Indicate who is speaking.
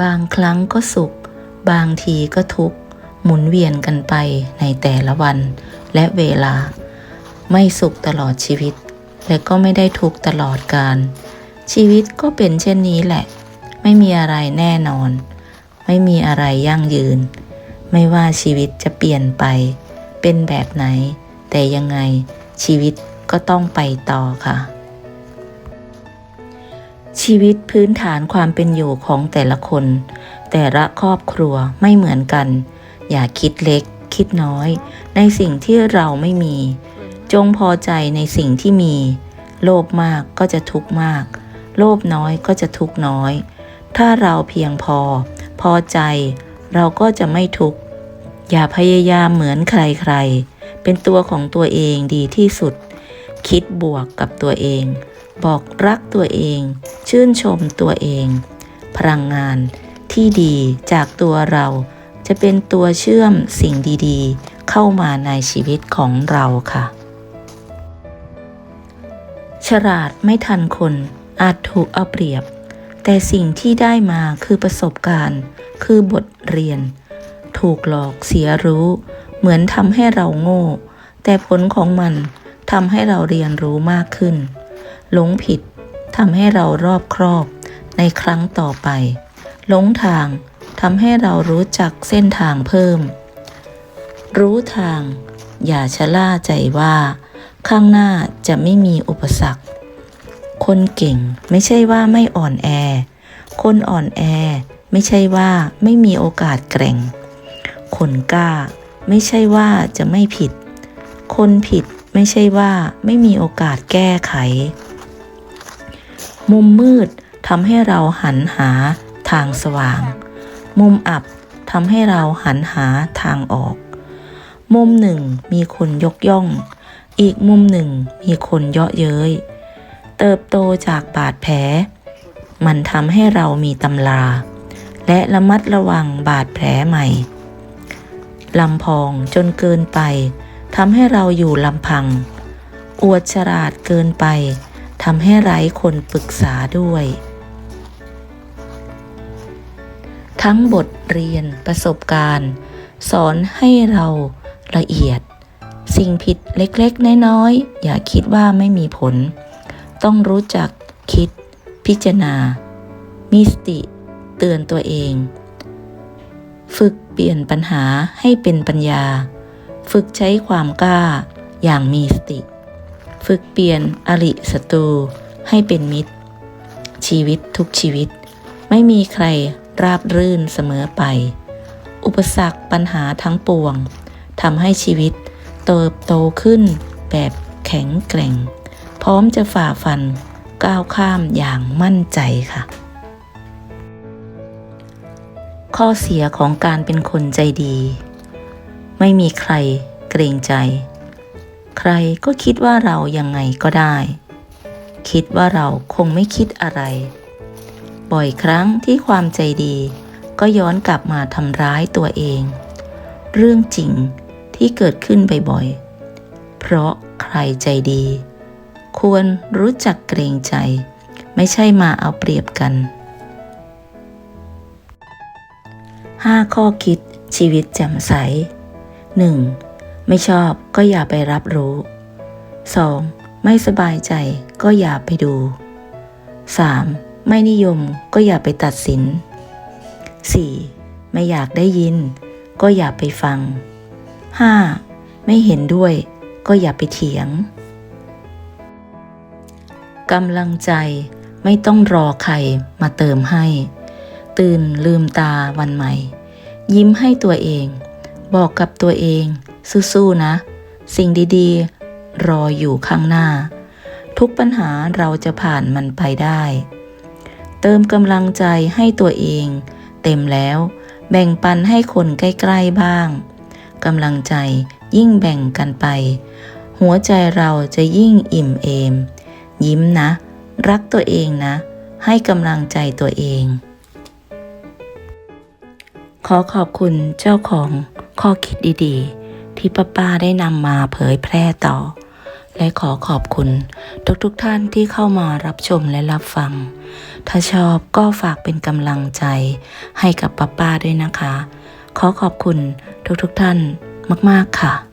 Speaker 1: บางครั้งก็สุข บางทีก็ทุกข์ หมุนเวียนกันไปในแต่ละวัน และเวลา ไม่สุขตลอดชีวิต และก็ไม่ได้ทุกข์ตลอดกาลชีวิตก็เป็นเช่นนี้แหละ ไม่มีอะไรแน่นอน ไม่มีอะไรยั่งยืน ไม่ว่าชีวิตจะเปลี่ยนไป เป็นแบบไหน แต่ยังไงชีวิตก็ต้องไปต่อค่ะ ชีวิตพื้นฐานความเป็นอยู่ของแต่ละคน แต่ละครอบครัวไม่เหมือนกัน อย่าคิดเล็ก คิดน้อย ในสิ่งที่เราไม่มี จงพอใจในสิ่งที่มี โลภมากก็จะทุกข์มาก โลภน้อยก็จะทุกข์น้อย ถ้าเราเพียงพอ พอใจ เราก็จะไม่ทุกข์อย่าพยายามเหมือนใครๆ เป็นตัวของตัวเองดีที่สุด คิดบวกกับตัวเอง บอกรักตัวเอง ชื่นชมตัวเอง พลังงานที่ดีจากตัวเราจะเป็นตัวเชื่อมสิ่งดีๆ เข้ามาในชีวิตของเราค่ะ ฉลาดไม่ทันคนอาจถูกเอาเปรียบ แต่สิ่งที่ได้มาคือประสบการณ์ คือบทเรียน ถูกหลอกเสียรู้ เหมือนทำให้เราโง่ แต่ผลของมันทำให้เราเรียนรู้มากขึ้น หลงผิดทำให้เรารอบครอบในครั้งต่อไป หลงทางทำให้เรารู้จักเส้นทางเพิ่ม รู้ทาง อย่าชะล่าใจว่า ข้างหน้าจะไม่มีอุปสรรค คนเก่งไม่ใช่ว่าไม่อ่อนแอ คนอ่อนแอไม่ใช่ว่าไม่มีโอกาสแกร่ง คนกล้าไม่ใช่ว่าจะไม่ผิด คนผิดไม่ใช่ว่าไม่มีโอกาสแก้ไข มุมมืดทำให้เราหันหาทางสว่าง มุมอับทำให้เราหันหาทางออก มุมหนึ่งมีคนยกย่อง อีกมุมหนึ่งมีคนเยาะเย้ย เติบโตจากบาดแผล มันทำให้เรามีตำรา และระมัดระวังบาดแผลใหม่ลำพองจนเกินไปทำให้เราอยู่ลำพัง อวดฉลาดเกินไป ทำให้ไร้คนปรึกษาด้วย ทั้งบทเรียนประสบการณ์ สอนให้เราละเอียด สิ่งผิดเล็กๆ น้อยๆ อย่าคิดว่าไม่มีผล ต้องรู้จักคิด พิจารณา มีสติ เตือนตัวเอง ฝึกเปลี่ยนปัญหาให้เป็นปัญญา ฝึกใช้ความกล้าอย่างมีสติ ฝึกเปลี่ยนอริศัตรูให้เป็นมิตร ชีวิตทุกชีวิต ไม่มีใครราบรื่นเสมอไป อุปสรรคปัญหาทั้งปวงทำให้ชีวิตเติบโตขึ้นแบบแข็งแกร่ง พร้อมจะฝ่าฟันก้าวข้ามอย่างมั่นใจค่ะ ข้อเสียของการเป็นคนใจดี ไม่มีใครเกรงใจ ใครก็คิดว่าเรายังไงก็ได้ คิดว่าเราคงไม่คิดอะไร บ่อยครั้งที่ความใจดีก็ย้อนกลับมาทำร้ายตัวเอง เรื่องจริงที่เกิดขึ้นบ่อยๆ เพราะใครใจดี ควรรู้จักเกรงใจ ไม่ใช่มาเอาเปรียบกัน 5 ข้อคิดชีวิตแจ่มใส 1. ไม่ชอบก็อย่าไปรับรู้ 2. ไม่สบายใจก็อย่าไปดู 3. ไม่นิยมก็อย่าไปตัดสิน 4. ไม่อยากได้ยิน ก็อย่าไปฟัง 5. ไม่เห็นด้วยก็อย่าไปเถียงกำลังใจไม่ต้องรอใครมาเติมให้ ตื่นลืมตาวันใหม่ ยิ้มให้ตัวเอง บอกกับตัวเอง สู้ๆนะ สิ่งดีๆ รออยู่ข้างหน้า ทุกปัญหาเราจะผ่านมันไปได้ เติมกำลังใจให้ตัวเอง เต็มแล้ว แบ่งปันให้คนใกล้ๆบ้างกำลังใจยิ่งแบ่งกันไป หัวใจเราจะยิ่งอิ่มเอม ยิ้มนะ รักตัวเองนะ ให้กำลังใจตัวเอง ขอขอบคุณเจ้าของข้อคิดดีๆ ที่ป้าป้าได้นำมาเผยแพร่ต่อ และขอขอบคุณทุกๆทท่านที่เข้ามารับชมและรับฟัง ถ้าชอบก็ฝากเป็นกำลังใจให้กับป้าป้าด้วยนะคะ ขอขอบคุณทุกๆทท่านมากๆค่ะ